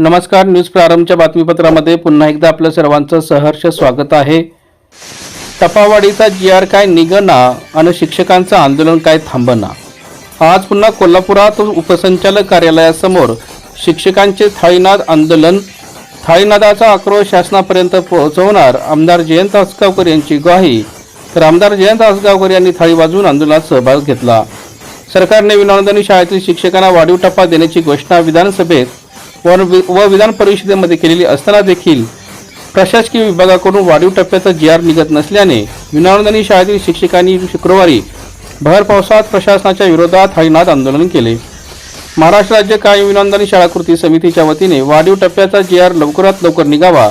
नमस्कार न्यूज प्रारंभच्या बातमीपत्रामध्ये पुन्हा एकदा आपलं सर्वांचं सहर्ष स्वागत आहे. टपावाडीचा जी आर काय निघणा आणि शिक्षकांचं आंदोलन काय थांबना? आज पुन्हा कोल्हापुरात उपसंचालक कार्यालयासमोर शिक्षकांचे थाळीनाद आंदोलन. थाळीनादाचा आक्रोश शासनापर्यंत पोहोचवणार आमदार जयंत आसगावकर यांची ग्वाही. तर आमदार जयंत आसगावकर यांनी थाळी वाजवून आंदोलनात सहभाग घेतला. सरकारने विनोंदणी शाळेतील शिक्षकांना वाढीव टप्पा देण्याची घोषणा विधानसभेत वन व विधान परिषदेमध्ये केलेली असताना देखील प्रशासकीय विभागाकडून वाढीव टप्प्याचा जी आर निघत नसल्याने विनानंदनी शाळेतील शिक्षकांनी शुक्रवारी भर पावसात प्रशासनाच्या विरोधात हरिनाद आंदोलन केले. महाराष्ट्र राज्य कायम विनानंदनी शाळा कृती समितीच्या वतीने वाढीव टप्प्याचा जी आर लवकरात लवकर निघावा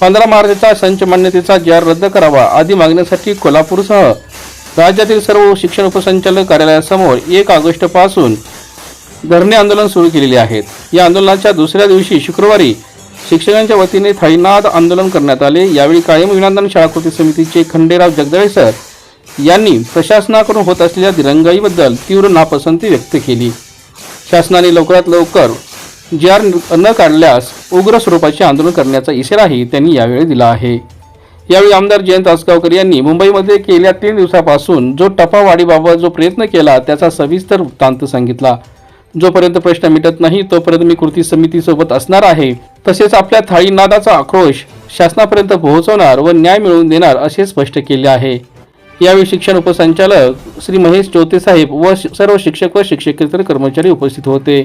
पंधरा मार्चचा संच मान्यतेचा जी आर रद्द करावा आदी मागण्यासाठी कोल्हापूरसह राज्यातील सर्व शिक्षण उपसंचालक कार्यालयासमोर एक ऑगस्टपासून धरणे आंदोलन सुरू केलेले आहेत. या आंदोलनाच्या दुसऱ्या दिवशी शुक्रवारी शिक्षकांच्या वतीने थैनाद आंदोलन करण्यात आले. यावेळी कायम विनांदन शाळा कृती समितीचे खंडेराव जगदळे सर यांनी प्रशासनाकडून होत असलेल्या दिरंगाईबद्दल तीव्र नापसंती व्यक्त केली. शासनाने लवकरात लवकर जी आर न काढल्यास उग्र स्वरूपाचे आंदोलन करण्याचा इशाराही त्यांनी यावेळी दिला आहे. यावेळी आमदार जयंत आसगावकर यांनी मुंबईमध्ये गेल्या तीन दिवसापासून जो टपावाढीबाबत जो प्रयत्न केला त्याचा सविस्तर वृत्तांत सांगितला. जोपर्यंत प्रश्न मिटत नाही तोपर्यंत मी कृती समितीसोबत असणार आहे. तसेच आपल्या थाळीनादाचा आक्रोश शासनापर्यंत पोहोचवणार व न्याय मिळवून देणार असे स्पष्ट केले आहे. यावेळी शिक्षण उपसंचालक श्री महेश चौथे साहेब व सर्व शिक्षक व शिक्षकेतर कर्मचारी उपस्थित होते.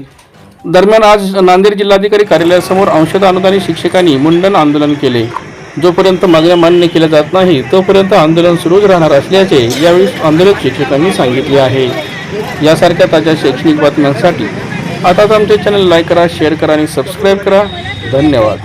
दरम्यान आज नांदेड जिल्हाधिकारी कार्यालयासमोर अंशतः अनुदानित शिक्षकांनी मुंडन आंदोलन केले. जोपर्यंत मागण्या मान्य केल्या जात नाही तोपर्यंत आंदोलन सुरूच राहणार असल्याचे यावेळी आंदोलक शिक्षकांनी सांगितले आहे. यासारख्या ताज्या शैक्षणिक बातम्यांसाठी आताच आमचे चॅनल लाईक करा शेअर करा आणि सबस्क्राईब करा. धन्यवाद.